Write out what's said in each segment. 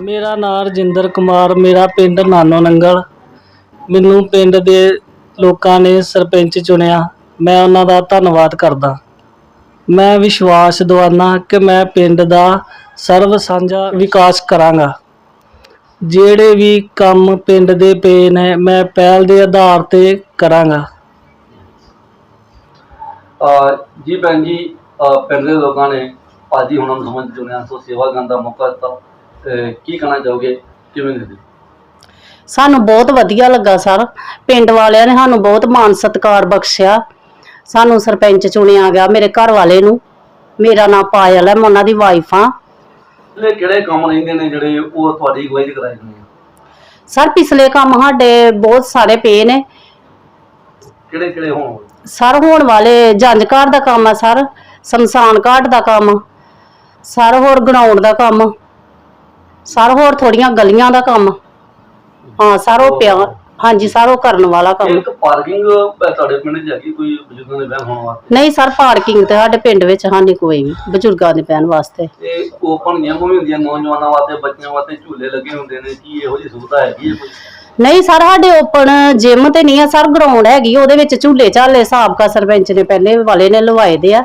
ਮੇਰਾ ਨਾਮ ਰਜਿੰਦਰ ਕੁਮਾਰ, ਮੇਰਾ ਪਿੰਡ ਨਾਨੋ ਨੰਗਲ। ਮੈਨੂੰ ਪਿੰਡ ਦੇ ਲੋਕਾਂ ਨੇ ਸਰਪੰਚ ਚੁਣਿਆ। ਮੈਂ ਉਹਨਾਂ ਦਾ ਧੰਨਵਾਦ ਕਰਦਾ। ਮੈਂ ਵਿਸ਼ਵਾਸ ਦਿਵਾਨਾ ਕਿ ਮੈਂ ਪਿੰਡ ਦਾ ਸਰਵ ਸਾਂਝਾ ਵਿਕਾਸ ਕਰਾਂਗਾ। ਜਿਹੜੇ ਵੀ ਕੰਮ ਪਿੰਡ ਦੇ ਪਏ ਨੇ, ਮੈਂ ਪਹਿਲ ਦੇ ਆਧਾਰ ਤੇ ਕਰਾਂਗਾ। ਅਹ ਜੀ ਭੈਣ ਜੀ, ਅਹ ਪਿੰਡ ਦੇ ਲੋਕਾਂ ਨੇ ਭਾਜੀ ਹੁਣਾਂ ਸਮਝ ਚੁਣਿਆ, ਸੋ ਸੇਵਾ ਕਰਨ ਦਾ ਮੌਕਾ ਦਿੱਤਾ। ਕੀ ਕਹਿਣਾ ਚਾਹੋਗੇ? ਕਿਵੇਂ ਦੇ ਸਾਨੂੰ ਬਹੁਤ ਵਧੀਆ ਲੱਗਾ ਸਰ। ਪਿੰਡ ਵਾਲਿਆਂ ਨੇ ਸਾਨੂੰ ਬਹੁਤ ਮਾਣ ਸਤਿਕਾਰ ਬਖਸ਼ਿਆ। ਸਾਨੂੰ ਸਰਪੰਚ ਚੁਣਿਆ ਗਿਆ ਮੇਰੇ ਘਰ ਵਾਲੇ ਨੂੰ। ਮੇਰਾ ਨਾਮ ਪਾਇਲ ਹੈ ਮੈਂ ਉਹਨਾਂ ਦੀ ਵਾਈਫ ਹਾਂ। ਇਹ ਕਿਹੜੇ ਕੰਮ ਰਹਿੰਦੇ ਨੇ ਜਿਹੜੇ ਉਹ ਤੁਹਾਡੀ ਅਗਵਾਈ 'ਚ ਕਰਾਏ ਜਾਂਦੇ ਆ ਸਰ ਪਿਛਲੇ ਕੰਮ ਸਾਡੇ ਬਹੁਤ ਸਾਰੇ ਪਏ ਨੇ। ਕਿਹੜੇ ਕਿਹੜੇ ਹੋਣ ਸਰ ਹੋਣ ਵਾਲੇ ਜੰਜ ਘਰ ਦਾ ਕੰਮ ਹੈ ਸਰ ਸ਼ਮਸ਼ਾਨ ਘਾਟ ਦਾ ਕੰਮ। ਸਰ ਹੋਰ ਗਰਾਊਂਡ ਦਾ ਕੰਮ। ਸਰ ਹੋਰ ਥੋੜੀਆਂ ਗਲੀਆਂ ਦਾ ਕੰਮ। ਹਾਂ ਸਰ ਉਹ ਪਿਆ। ਹਾਂਜੀ ਸਰ ਉਹ ਕਰਨ ਵਾਲਾ ਕੰਮ। ਇੱਕ ਪਾਰਕਿੰਗ ਤੁਹਾਡੇ ਪਿੰਡ 'ਚ ਹੈਗੀ ਕੋਈ ਬਜ਼ੁਰਗਾਂ ਦੇ ਵਿਆਹ ਹੋਣ ਵਾਸਤੇ? ਨਹੀਂ ਸਰ ਪਾਰਕਿੰਗ ਤੇ ਸਾਡੇ ਪਿੰਡ ਵਿੱਚ ਹਾਨੀ ਕੋਈ ਵੀ ਬਜ਼ੁਰਗਾਂ ਦੇ ਪੈਣ ਵਾਸਤੇ। ਤੇ ਓਪਨ ਗੇਮ ਵੀ ਹੁੰਦੀਆਂ ਨੌਜਵਾਨਾਂ ਵਾਸਤੇ ਬੱਚਿਆਂ ਵਾਸਤੇ ਝੂਲੇ ਲੱਗੇ ਹੁੰਦੇ ਨੇ ਕੀ ਇਹੋ ਜਿਹੀ ਸੁਵਿਧਾ ਹੈਗੀ ਹੈ ਕੋਈ? ਨਹੀਂ ਸਰ ਸਾਡੇ ਓਪਨ ਜਿਮ ਤੇ ਨਹੀਂ ਆ ਸਰ ਗਰਾਊਂਡ ਹੈਗੀ ਉਹਦੇ ਵਿੱਚ ਝੂਲੇ ਝਾਲੇ ਸਾਬਕਾ ਸਰਪੰਚ ਨੇ ਪਹਿਲੇ ਵਾਲੇ ਨੇ ਲਵਾਏ ਦੇ ਆ।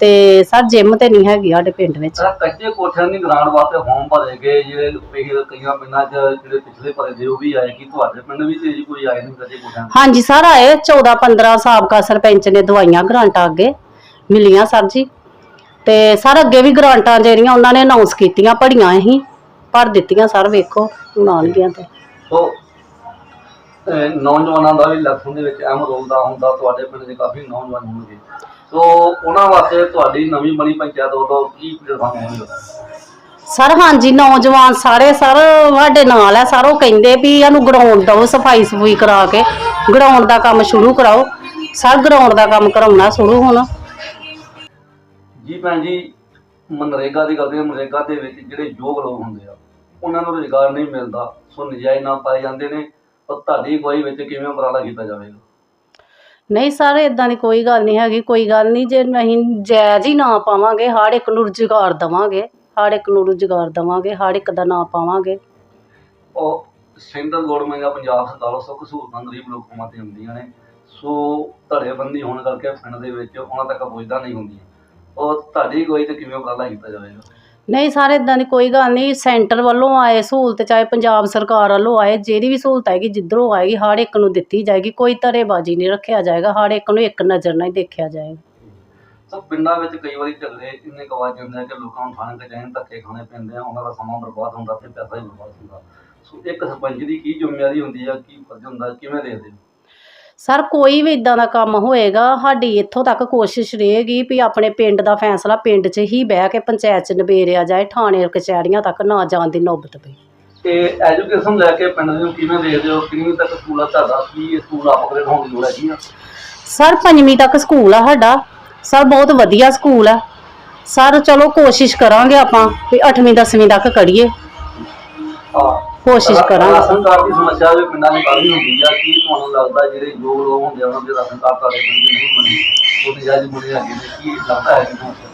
ਤੇ ਸਰ ਜਿਮ ਤੇ ਨਹੀਂ ਹੈਗੀ ਸਾਡੇ ਪਿੰਡ ਵਿੱਚ। ਸਰ ਕੱਚੇ ਕੋਠਿਆਂ ਦੀ ਗਰਾਂਡ ਵਾਸਤੇ ਫਾਰਮ ਭਰੇ ਗਏ ਜਿਹੜੇ ਪਿਛਲੇ ਕਈਆਂ ਪਿੰਡਾਂ 'ਚ ਜਿਹੜੇ ਪਿਛਲੇ ਭਰੇ ਦੇ ਉਹ ਵੀ ਆਏ ਕਿ ਤੁਹਾਡੇ ਪਿੰਡ ਵਿੱਚ ਜੀ ਕੋਈ ਆਏ ਨਹੀਂ ਕੱਚੇ ਕੋਠਿਆਂ ਦੇ? ਹਾਂਜੀ ਸਰ ਆਏ 14 15 ਸਾਬਕਾ ਸਰਪੰਚ ਨੇ ਦਵਾਈਆਂ ਗ੍ਰਾਂਟਾਂ ਅੱਗੇ ਮਿਲੀਆਂ ਸਰ ਜੀ। ਤੇ ਸਰ ਅੱਗੇ ਵੀ ਗ੍ਰਾਂਟਾਂ ਜਿਹੜੀਆਂ ਉਹਨਾਂ ਨੇ ਅਨਾਉਂਸ ਕੀਤੀਆਂ ਪੜੀਆਂ ਅਸੀਂ ਭਰ ਦਿੱਤੀਆਂ ਸਰ ਵੇਖੋ ਹੁਣ ਆਉਣਗੀਆਂ ਤੇ। ਸੋ ਅਹ ਨੌਜਵਾਨਾਂ ਦਾ ਵੀ ਇਲੈਕਸ਼ਨ ਦੇ ਵਿੱਚ ਅਹਿਮ ਰੋਲ ਦਾ ਹੁੰਦਾ ਤੁਹਾਡੇ ਪਿੰਡ ਦੇ ਕਾਫੀ ਨੌਜਵਾਨ ਹੋਣਗੇ। ਸੋ ਉਹਨਾਂ ਵਾਸਤੇ ਤੁਹਾਡੀ ਨਵੀਂ ਬਣੀ ਪੰਚਾਇਤ ਵੱਲੋਂ ਕੀ ਪਲੇਟਫਾਰਮ ਹੋਣਗੇ ਸਰ ਹਾਂਜੀ ਨੌਜਵਾਨ ਸਾਰੇ ਸਰ ਸਾਡੇ ਨਾਲ ਹੈ ਸਰ ਉਹ ਕਹਿੰਦੇ ਵੀ ਇਹਨੂੰ ਗਰਾਊਂਡ ਦਿਓ ਸਫ਼ਾਈ ਸਫੂਈ ਕਰਾ ਕੇ ਗਰਾਊਂਡ ਦਾ ਕੰਮ ਸ਼ੁਰੂ ਕਰਾਓ। ਸਰ ਗਰਾਊਂਡ ਦਾ ਕੰਮ ਕਰਾਉਣਾ ਸ਼ੁਰੂ ਹੁਣ। ਜੀ ਭੈਣ ਜੀ ਮਨਰੇਗਾ ਦੀ ਗੱਲ ਕਰੀਏ ਮਨਰੇਗਾ ਦੇ ਵਿੱਚ ਜਿਹੜੇ ਯੋਗ ਲੋਕ ਹੁੰਦੇ ਆ ਉਹਨਾਂ ਨੂੰ ਰੁਜ਼ਗਾਰ ਨਹੀਂ ਮਿਲਦਾ ਸੋ ਨਜਾਇਜ਼ ਨਾ ਪਾਏ ਜਾਂਦੇ ਨੇ ਪਰ ਤੁਹਾਡੀ ਅਗਵਾਈ ਵਿੱਚ ਕਿਵੇਂ ਉਪਰਾਲਾ ਕੀਤਾ ਜਾਵੇਗਾ? ਨਹੀਂ ਸਰ ਇਦਾਂ ਦੀ ਕੋਈ ਗੱਲ ਨਹੀਂ ਹੈਗੀ, ਕੋਈ ਗੱਲ ਨਹੀਂ, ਜੇ ਅਸੀਂ ਜਾਇਜ਼ ਹੀ ਨਾ ਪਾਵਾਂਗੇ, ਹਰ ਇੱਕ ਨੂੰ ਰੁਜ਼ਗਾਰ ਦੇਵਾਂਗੇ, ਹਰ ਇੱਕ ਨੂੰ ਰੁਜ਼ਗਾਰ ਦੇਵਾਂਗੇ, ਹਰ ਇੱਕ ਦਾ ਨਾਂ ਪਾਵਾਂਗੇ। ਉਹ ਸੈਂਟਰਲ ਗਵਰਨਮੈਂਟ ਜਾਂ ਪੰਜਾਬ ਸਰਕਾਰ ਵੱਲੋਂ ਸਹੂਲਤਾਂ ਗਰੀਬ ਲੋਕਾਂ ਤੇ ਹੁੰਦੀਆਂ ਨੇ। ਸੋ ਧੜੇਬੰਦੀ ਹੋਣ ਕਰਕੇ ਪਿੰਡ ਦੇ ਵਿੱਚ ਉਹਨਾਂ ਤੱਕ ਪਹੁੰਚਦਾ ਨਹੀਂ ਹੁੰਦੀਆਂ ਉਹ ਤੁਹਾਡੀ ਅਗਵਾਈ ਤੇ ਕਿਵੇਂ ਉਪਰਾਲਾ ਕੀਤਾ ਜਾਵੇਗਾ। ਨਹੀਂ ਸਰ ਇਦਾਂ ਦੀ ਕੋਈ ਗੱਲ ਨਹੀਂ, ਸੈਂਟਰ ਵੱਲੋਂ ਆਏ ਸਹੂਲਤ, ਚਾਹੇ ਪੰਜਾਬ ਸਰਕਾਰ ਵੱਲੋਂ ਆਏ, ਜਿਹੜੀ ਵੀ ਸਹੂਲਤ ਆਏਗੀ ਜਿੱਧਰੋਂ ਆਏਗੀ, ਹਰ ਇੱਕ ਨੂੰ ਦਿੱਤੀ ਜਾਏਗੀ, ਕੋਈ ਧਰੇਬਾਜ਼ੀ ਨਹੀਂ ਰੱਖਿਆ ਜਾਏਗਾ, ਹਰ ਇੱਕ ਨੂੰ ਇੱਕ ਨਜ਼ਰ ਨਾਲ ਹੀ ਦੇਖਿਆ ਜਾਏਗਾ। ਸੋ ਪਿੰਡਾਂ ਵਿੱਚ ਕਈ ਵਾਰੀ ਝਗੜੇ ਇੰਨੇ ਕੁ ਵੱਜ ਆ ਕਿ ਲੋਕਾਂ ਨੂੰ ਥਾਣੇ ਤੇ ਜਾਣ ਧੱਕੇ ਖਾਣੇ ਪੈਂਦੇ ਆ, ਉਹਨਾਂ ਦਾ ਸਮਾਂ ਬਰਬਾਦ ਹੁੰਦਾ ਤੇ ਪੈਸਾ ਵੀ ਬਰਬਾਦ ਹੁੰਦਾ। ਸੋ, ਇੱਕ ਸਰਪੰਚ ਦੀ ਕੀ ਜ਼ਿੰਮੇਵਾਰੀ ਹੁੰਦੀ ਆ, ਕੀ ਫਰਜ਼ ਹੁੰਦਾ, ਕਿਵੇਂ ਦੇਖਦੇ ਹੋ? ਸਰ ਕੋਈ ਵੀ ਇਦਾਂ ਦਾ ਕੰਮ ਹੋਏਗਾ ਸਾਡੀ ਇੱਥੋਂ ਤੱਕ ਕੋਸ਼ਿਸ਼ ਰਹੇਗੀ ਵੀ ਆਪਣੇ ਪਿੰਡ ਦਾ ਫੈਸਲਾ ਪਿੰਡ 'ਚ ਹੀ ਬਹਿ ਕੇ ਪੰਚਾਇਤ 'ਚ ਨਿਬੇੜਿਆ ਜਾਏ ਥਾਣੇ ਕਚਹਿਰੀਆਂ ਤੱਕ ਨਾ ਜਾਣ ਦੀ ਨੌਬਤ ਪਈ ਤੇ ਐਜੂਕੇਸ਼ਨ ਲੈ ਕੇ ਪਿੰਡ ਨੂੰ ਕਿਵੇਂ ਦੇਖਦੇ ਹੋ ਕਿੰਨੀ ਤੱਕ ਸਕੂਲ ਆ ਤੁਹਾਡਾ? ਕੀ ਸਕੂਲ ਅਪਗ੍ਰੇਡ ਹੋਣ ਦੀ ਲੋੜ ਹੈਗੀ ਆ? ਸਰ ਪੰਜਵੀਂ ਤੱਕ ਸਕੂਲ ਆ ਸਾਡਾ। ਸਰ ਬਹੁਤ ਵਧੀਆ ਸਕੂਲ ਆ। ਸਰ ਚਲੋ ਕੋਸ਼ਿਸ਼ ਕਰਾਂਗੇ ਆਪਾਂ ਵੀ 8ਵੀਂ 10ਵੀਂ ਤੱਕ ਕਰੀਏ। ਕੋਸ਼ਿਸ਼ ਕਰਾਂਗੇ। ਰਾਸ਼ਨ ਕਾਰਡ ਦੀ ਸਮੱਸਿਆ ਵੀ ਪਿੰਡਾਂ ਦੀ ਕਾਫੀ ਹੁੰਦੀ ਆ ਕੀ ਤੁਹਾਨੂੰ ਲੱਗਦਾ ਜਿਹੜੇ ਯੋਗ ਲੋਕ ਹੁੰਦੇ ਆ ਉਹਨਾਂ ਦੇ ਰਾਸ਼ਨ ਕਾਰਡ ਤੁਹਾਡੇ ਪਿੰਡ ਦੇ ਨਹੀਂ ਬਣੇ? ਉਹ ਨਜਾਇਜ਼ ਬਣੇ ਹੈਗੇ ਨੇ ਕੀ ਲੱਗਦਾ ਹੈ ਸਮੱਸਿਆ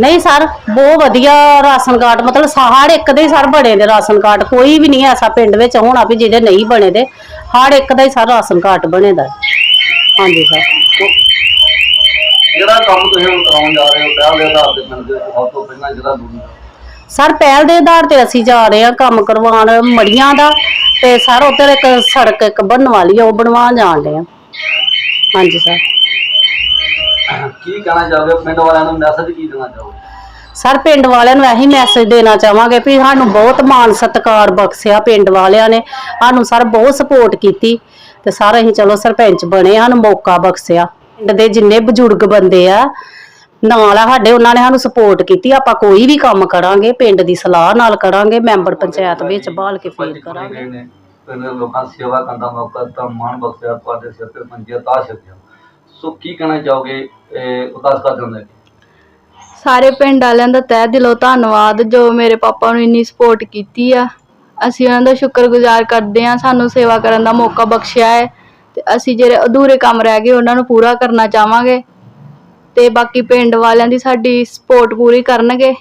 ਨਹੀਂ ਸਰ ਬਹੁਤ ਵਧੀਆ ਰਾਸ਼ਨ ਕਾਰਡ ਮਤਲਬ ਹਰ ਇੱਕ ਦੇ ਸਰ ਬਣੇ ਦੇ ਰਾਸ਼ਨ ਕਾਰਡ ਕੋਈ ਵੀ ਨਹੀਂ ਐਸਾ ਪਿੰਡ ਵਿੱਚ ਹੋਣਾ ਵੀ ਜਿਹਦੇ ਨਹੀਂ ਬਣੇ ਦੇ ਹਰ ਇੱਕ ਦਾ ਹੀ ਸਰ ਰਾਸ਼ਨ ਕਾਰਡ ਬਣੇ ਦਾ। ਹਾਂਜੀ ਸਰ। ਜਿਹੜਾ ਕੰਮ ਤੁਸੀਂ ਹੁਣ ਕਰਾਉਣ ਜਾ ਰਹੇ ਹੋ ਪਹਿਲ ਦੇ ਆਧਾਰ ਤੇ ਪਿੰਡ ਦੇ ਵਿੱਚ ਸਭ ਤੋਂ ਪਹਿਲਾਂ ਜਿਹੜਾ ਦੂਰੀ ਸਰ ਪਹਿਲ ਦੇ ਆਧਾਰ ਤੇ ਅਸੀਂ ਜਾ ਰਹੇ ਹਾਂ ਕੰਮ ਕਰਵਾਉਣ ਮੜੀਆਂ ਦਾ ਤੇ ਸਰ ਉੱਧਰ ਇੱਕ ਸੜਕ ਇੱਕ ਬਣਨ ਵਾਲੀ ਆ ਉਹ ਬਣਵਾਉਣ ਜਾਣ ਰਹੇ ਹਾਂ ਹਾਂਜੀ ਸਰ। ਕੀ ਕਹਿਣਾ ਚਾਹੋਗੇ? ਪਿੰਡ ਵਾਲਿਆਂ ਨੂੰ ਮੈਸੇਜ ਕੀ ਦੇਣਾ ਚਾਹੋਗੇ? ਸਰ ਪਿੰਡ ਵਾਲਿਆਂ ਨੂੰ ਇਹੀ ਮੈਸੇਜ ਦੇਣਾ ਚਾਹਾਂਗੇ ਵੀ ਸਾਨੂੰ ਬਹੁਤ ਮਾਣ ਸਤਿਕਾਰ ਬਖਸ਼ਿਆ ਪਿੰਡ ਵਾਲਿਆਂ ਨੇ। ਸਾਨੂੰ ਸਰ ਬਹੁਤ ਸਪੋਰਟ ਕੀਤੀ। ਤੇ ਸਰ ਅਸੀਂ ਚਲੋ ਸਰਪੰਚ ਬਣੇ ਸਾਨੂੰ ਮੌਕਾ ਬਖਸ਼ਿਆ। ਪਿੰਡ ਦੇ ਜਿੰਨੇ ਬਜ਼ੁਰਗ ਬੰਦੇ ਆ ਨਾਲ ਆ ਸਾਡੇ ਉਹਨਾਂ ਨੇ ਸਾਨੂੰ ਸਪੋਰਟ ਕੀਤੀ ਆਪਾਂ ਕੋਈ ਵੀ ਕੰਮ ਕਰਾਂਗੇ ਪਿੰਡ ਦੀ ਸਲਾਹ ਨਾਲ ਕਰਾਂਗੇ ਮੈਂਬਰ ਪੰਚਾਇਤ ਵਿੱਚ ਬਾਲ ਕੇ ਫੇਰ ਕਰਾਂਗੇ। ਨੇ ਪਿੰਡ ਦੇ ਲੋਕਾਂ ਦੀ ਸੇਵਾ ਕਰਨ ਦਾ ਮੌਕਾ ਦਿੱਤਾ ਮਾਣ ਬਖਸ਼ਿਆ ਤੁਹਾਡੇ ਸਿਰ ਤੇ ਪੰਚਾਇਤ ਆ ਛੱਡਿਆ। ਸੋ ਕੀ ਕਹਿਣਾ ਚਾਹੋਗੇ ਇਹ ਉਦਾਸ ਕਰ ਦਿੰਦੇ ਸਾਰੇ ਪਿੰਡ ਵਾਲਿਆਂ ਦਾ ਤਹਿ ਦਿਲੋਂ ਧੰਨਵਾਦ ਜੋ ਮੇਰੇ ਪਾਪਾ ਨੂੰ ਇੰਨੀ ਸਪੋਰਟ ਕੀਤੀ ਆ। ਅਸੀਂ ਉਹਨਾਂ ਦਾ ਸ਼ੁਕਰਗੁਜ਼ਾਰ ਕਰਦੇ ਹਾਂ ਸਾਨੂੰ ਸੇਵਾ ਕਰਨ ਦਾ ਮੌਕਾ ਬਖਸ਼ਿਆ ਹੈ। ਤੇ ਅਸੀਂ ਜਿਹੜੇ ਅਧੂਰੇ ਕੰਮ ਰਹਿ ਗਏ ਉਹਨਾਂ ਨੂੰ ਪੂਰਾ ਕਰਨਾ ਚਾਹਾਂਗੇ। ਤੇ ਬਾਕੀ ਪਿੰਡ ਵਾਲਿਆਂ ਦੀ ਸਾਡੀ ਸਪੋਰਟ ਪੂਰੀ ਕਰਨਗੇ।